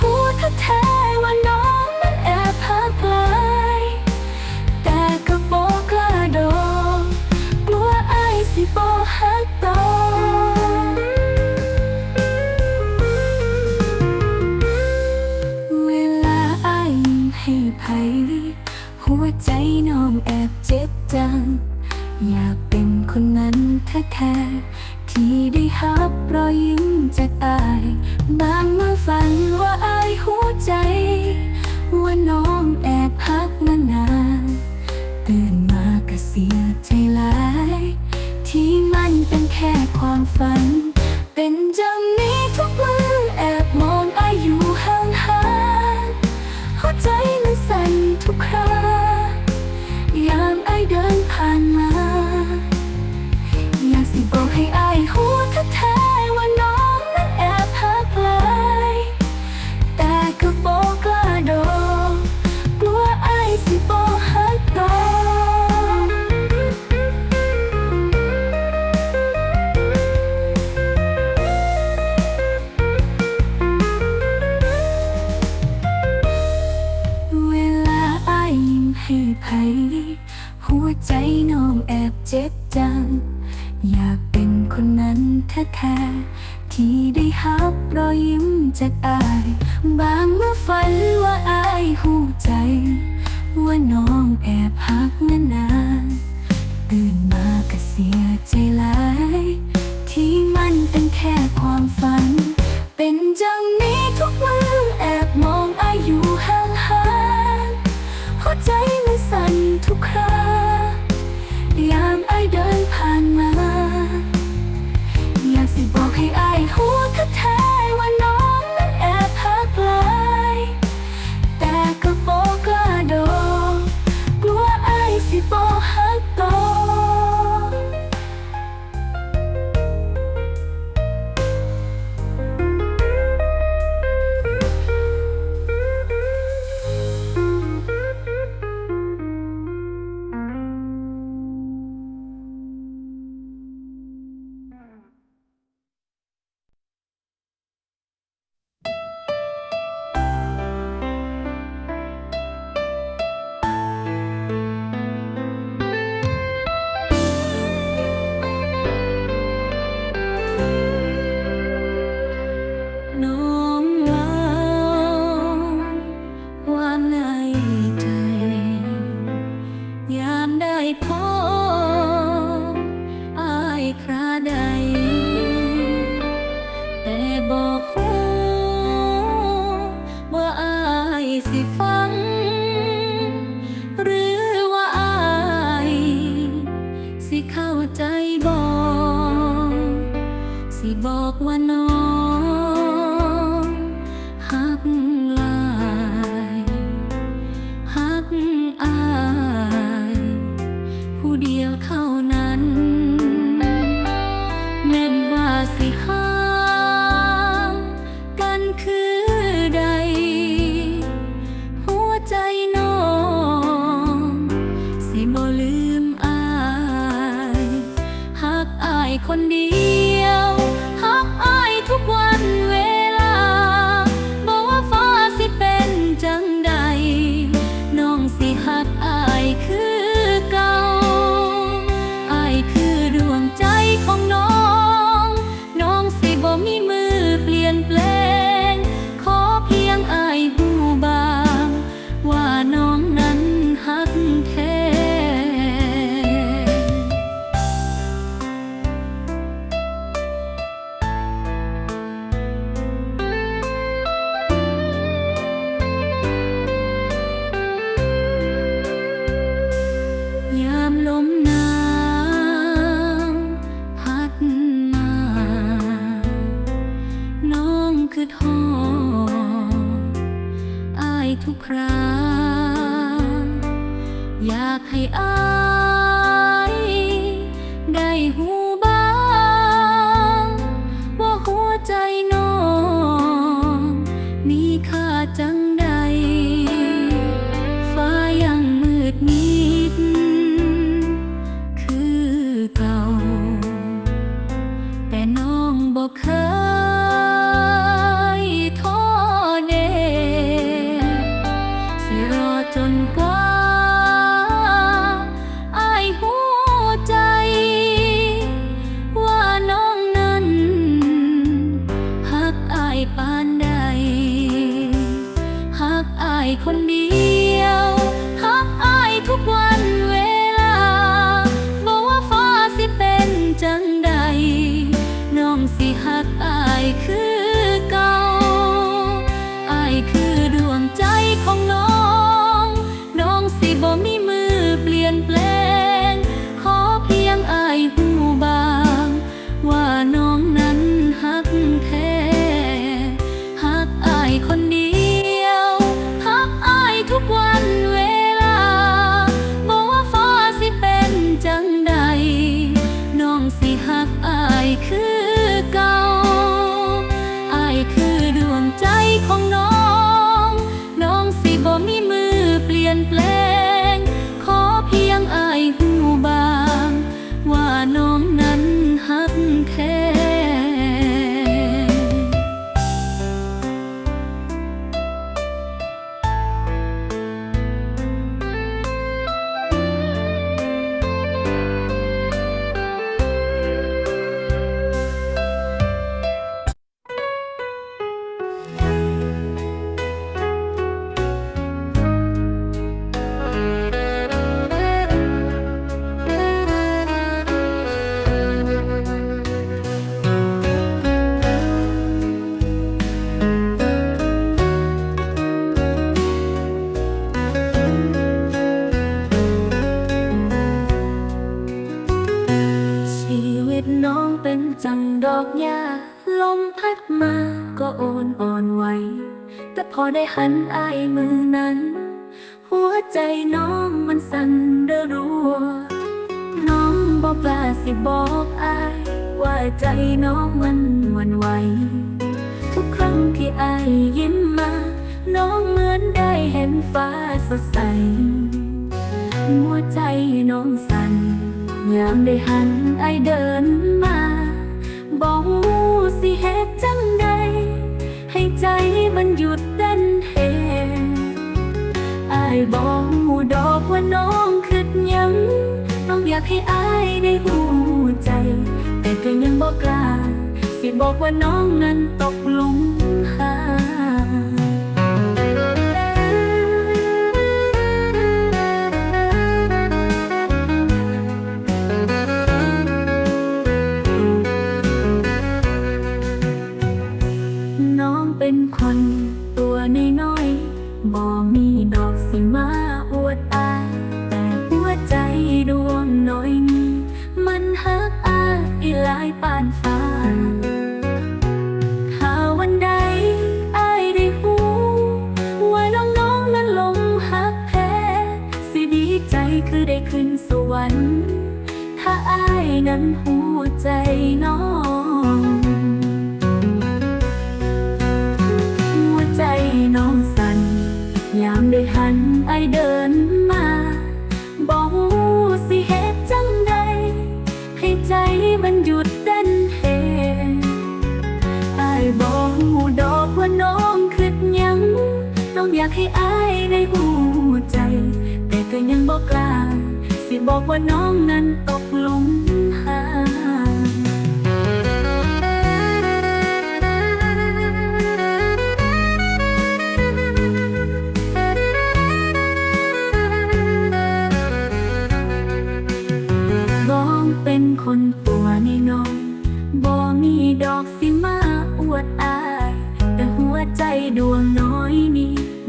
หัวแท้ เป็นจันี้ทุกมือแอบมองอายุห่างหางหัวใจมันสั่นทุกครา ยามไอเดินผ่านมา แท้ๆที่ได้ฮับรอยยิ้มจากอาย บางเมื่อฝันว่าอายหูใจ ว่าน้องแอบฮักนานๆตื่นมาก็เสียใจหลายที่มันเป็นแค่ความฝัน เป็นจังนี้ทุกมือแอบมองอายู่ห่างหางหัวใจมันสั่นทุกครา ยามไอเดินผ่านมา ให้อายหัว สิฟัง หรือว่าอายสิเข้าใจบอก สิบอกว่าน้อ ai gai hu ลมพัดมาก็โอนอ่อนไหว แต่พอได้หันอายมือนั้น หัวใจน้องมันสั่นเดอรัว น้องบอกกล้าสิบอกอายว่าใจน้องมันหวันไหว ทุกครั้งที่อายยิ้มมา น้องเหมือนได้เห็นฟ้าสดใส หัวใจน้องสั่นยามได้หันไอายเดินมา บอกสิเหตุจังใดให้ใจมันหยุดเต้นเฮอายบอกมูดอกว่าน้องคิดหยังน้องอยากให้อายได้หูใจ แต่ก็ยังบอกกล้าสิบอกว่าน้องนั้นตกหลุม น้องสั่นยามได้หันไอเดินมาบอกสิเหตุจังใด ให้ใจมันหยุดเต้นเหไอบอกหูดอกว่าน้องคิดยัง น้องอยากให้อายได้หูใจ แต่ก็ยังบอกกล้าสิบอกว่าน้องนั้นต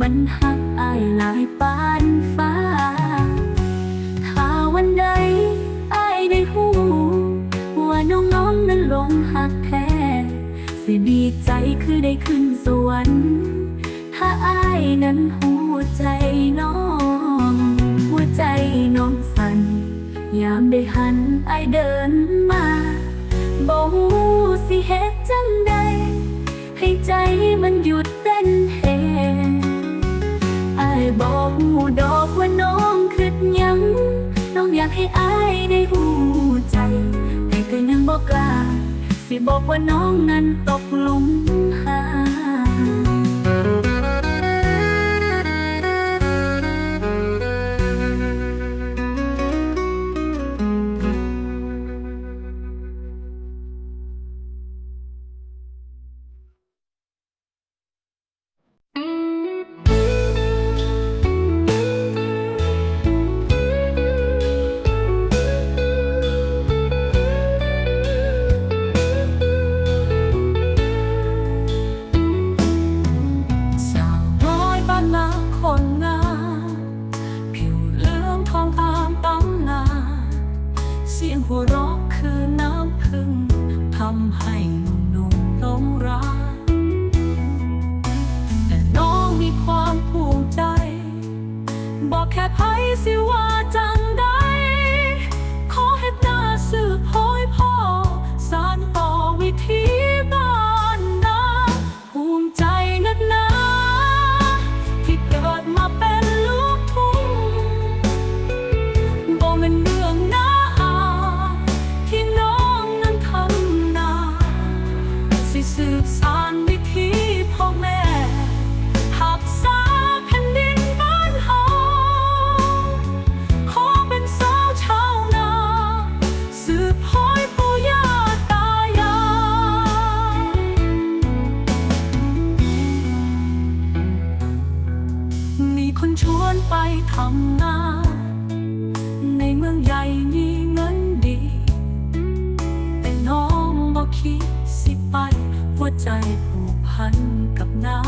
มันหักอายหลายปานฟ้า ถ้าวันใดอายได้หูว่าน้องๆนั้นลงหักแท้สิดีใจคือได้ขึ้นสวรรค์ถ้าอายนั้นหัวใจน้อง หัวใจน้องสั่นยามได้หันไอายเดินมาบอกสิเหตุจังใดให้ใจมันหยุด องอยากให้อายได้หูใจ แต่ก็ยังบอกกล้า สิบอกว่าน้องนั้นตกหลุมหา พันกับน้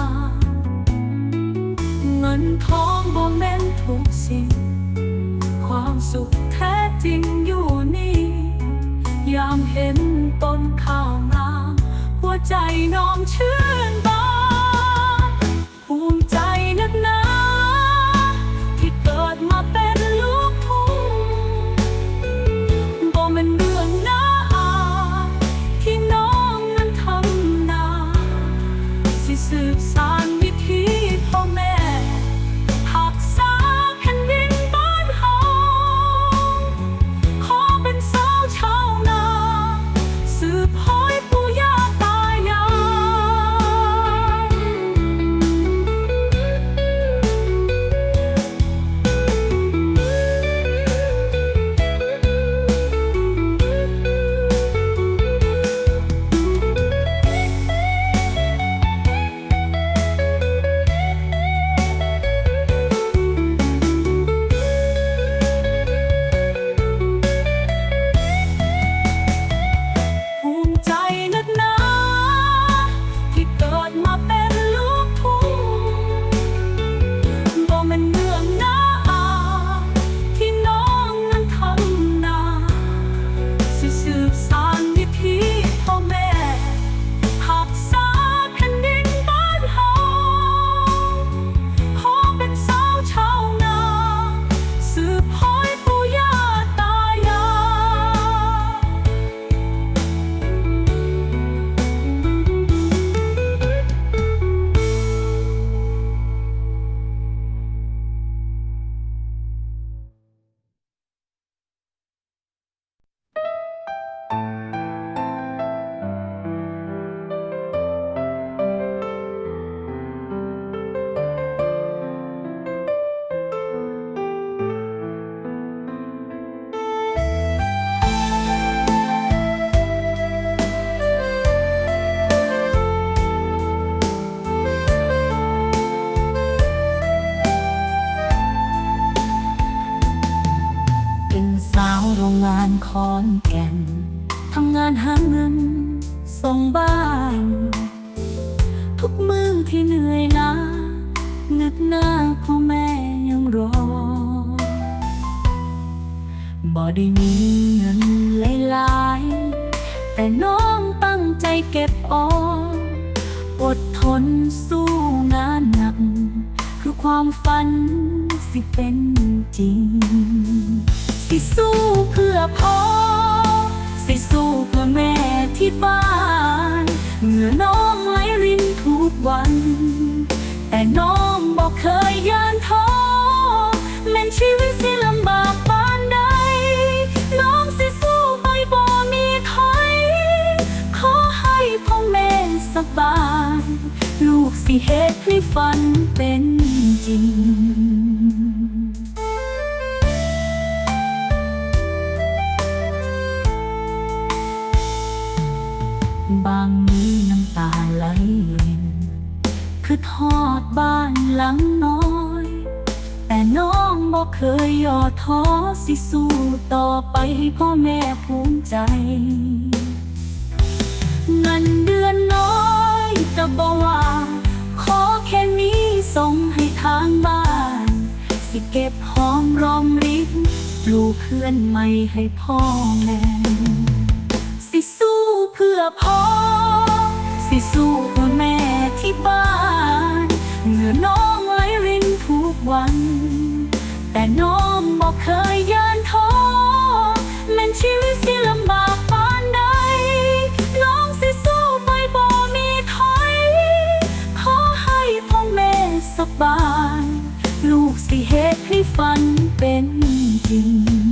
ำเงินทองบ่แม่นทุกสิ่ง ความสุขแท้จริงอยู่นี่ ยามเห็นต้นข้าวงามหัวใจน้องชื่อ อนแก่น ทำงานหาเงิน ส่งบ้าน ทุกมือที่เหนื่อยล้านึกหน้าพ่อแม่ยังรอ บ่ได้มีเงินหลายๆ แต่น้องตั้งใจเก็บออมอดทนสู้งานหนัก คือความฝันสิเป็นจริง สิสู้ พื่อพ่อสิสู้เพื่อแม่ที่บ้านเหงื่อน้องไหลรินทุกวัน แต่น้องบอกเคยย่านท้อแม้นชีวิตสิลำบากปานใด น้องสิสู้ไปบ่มีถอยขอให้พ่อแม่สบาย ลูกสิเฮ็ดให้ฝันเป็นจริง บ้านหลังน้อย แต่น้องบอกเคยย่อท้อสิสู้ต่อไปให้พ่อแม่ภูมิใจ เงินเดือนน้อยก็บอกว่า ขอแค่นี้ส่งให้ทางบ้าน สิเก็บหอมรอมริบปลูกเพื่อนใหม่ให้พ่อแม่ สิสู้เพื่อพ่อ สิสู้เพื่อแม่ที่บ้าน อน้องไหลรินทุกวัน แต่น้องบอกเคยย่านท้อแม้นชีวิตสิลำบากปานใด น้องสิสู้ไปบ่มีถอย ขอให้พ่อแม่สบาย ลูกสิเฮ็ดให้ฝันเป็นจริง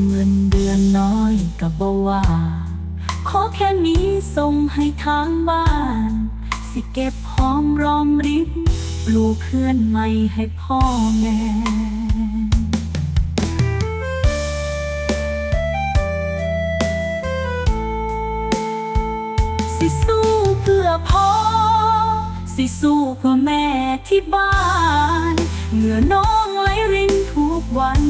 เงินเดือนน้อยก็บ่ว่า ขอแค่นี้ส่งให้ทางบ้าน สิเก็บหอมรอมริบปลูกเพื่อนใหม่ให้พ่อแม่สิสู้เพื่อพ่อ สิสู้เพื่อแม่ที่บ้าน เหงื่อน้องไหลรินทุกวัน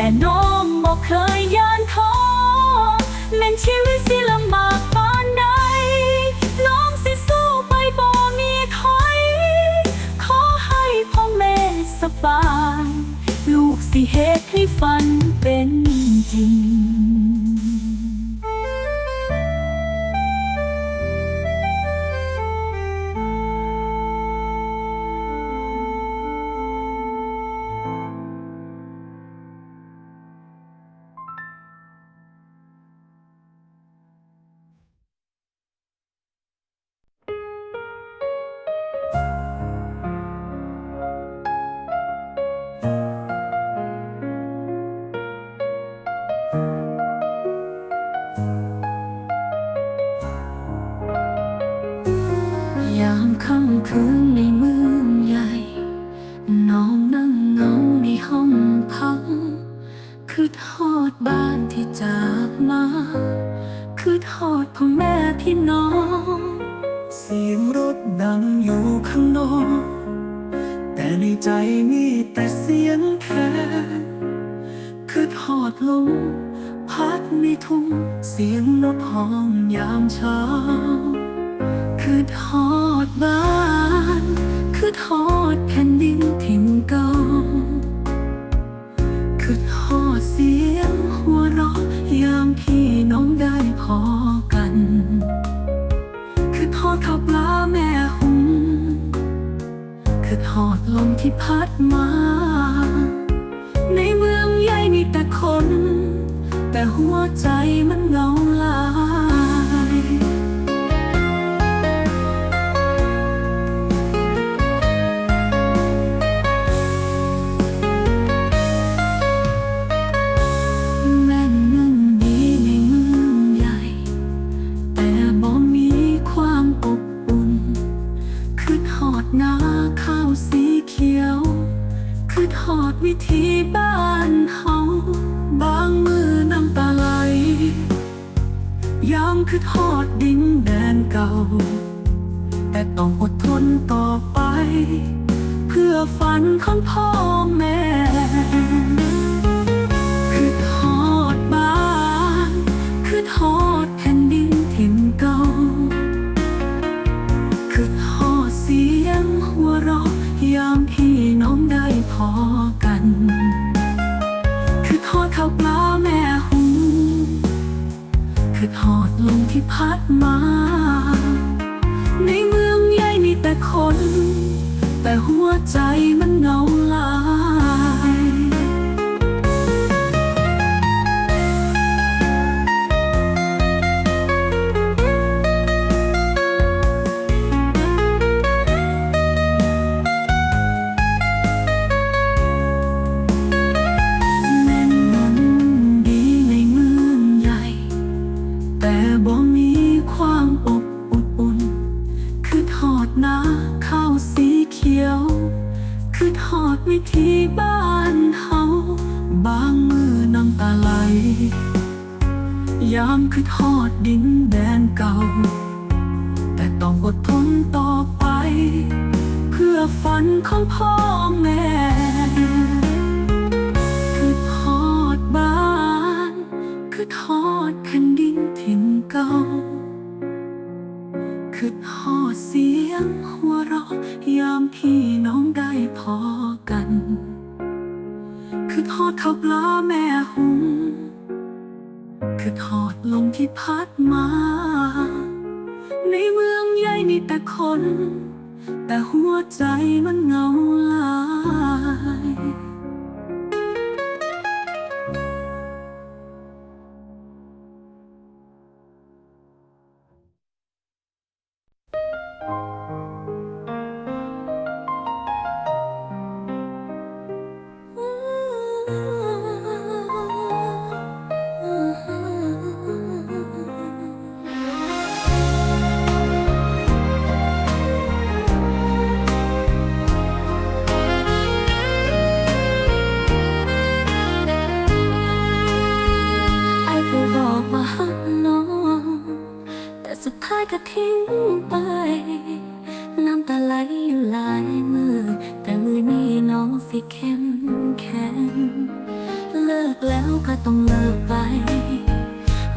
แต่น้องบอกเคยยานท้อแม่นชีวิตสิลำบากปานใดน้องสิสู้ไปบ่มีถอยขอให้พ่อแม่สบาย ลูกสิเหตุให้ฝันเป็นจริง คือทอดพ่อแม่พี่น้อง เสียงรถดังอยู่ข้างนอก แต่ในใจมีแต่เสียงแค่คือทอดลมพัดในทุ่งเสียงนกห้องยามเช้า คือทอดบ้าน คือทอดแผ่นดินถิ่ อดลมที่พัดมา ในเมืองใหญ่มีแต่คน แต่หัวใจมัน คือทอดเสียงหัวเราะยามพี่น้องได้พอกัน คือทอดข้าวปลาแม่หุงคือทอดลมที่พัดมา ในเมืองใหญ่มีแต่คน แต่หัวใจมันเหงาลา สีเขียว คือทอดวิธีบ้านเฮาบางมือน้ำตาไหล ยามคือทอดดินแดนเก่า แต่ต้องอดทนต่อไป เพื่อฝันของพ่อแม่คือทอดบ้าน คือทอดแผ่นดินถิ่นเก่าคือทอดเสียงหัว ยามพี่น้องได้พอกัน คือทอดข้าวปลาแม่หุง คือทอดลมที่พัดมา ในเมืองใหญ่มีแต่คน แต่หัวใจมันเหงา สิเข้มแข็งเลิกแล้วก็ต้องเลิกไป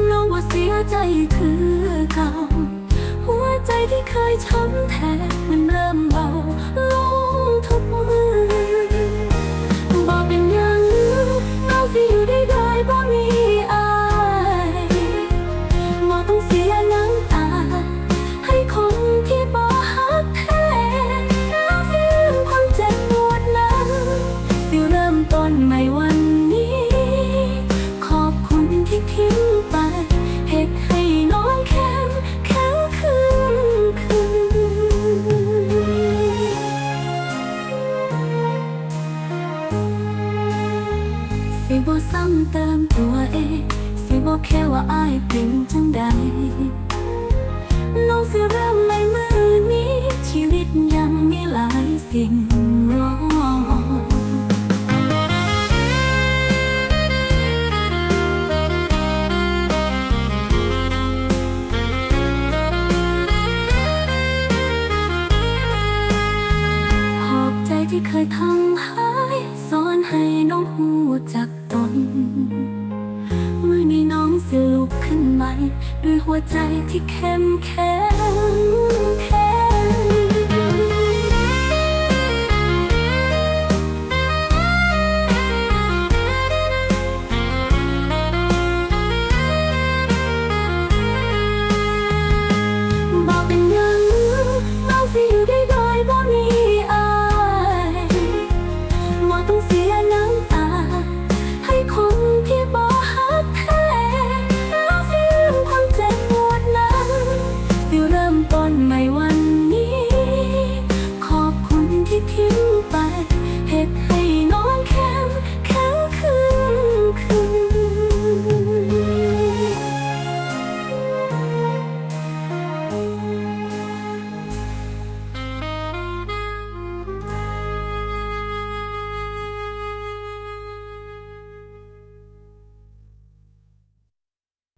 น้ว่าเสียใจคือเก่าหัวใจที่เคยช้ำแทนมันเริ่มเบาลงทุกมือิบ่ซ้ำเติมตัวเองสิบ่แค่ว่าอายเป็นจังใดน้องสิเริ่มใหม่มือนี้ ชีวิตยังมีหลายสิ่งรออบใจที่เคยทำให้สอนให้น้องหูจัก เมื่อนี้น้องสิลุกขึ้นใหม่ ด้วยหัวใจที่เข้มแข็ง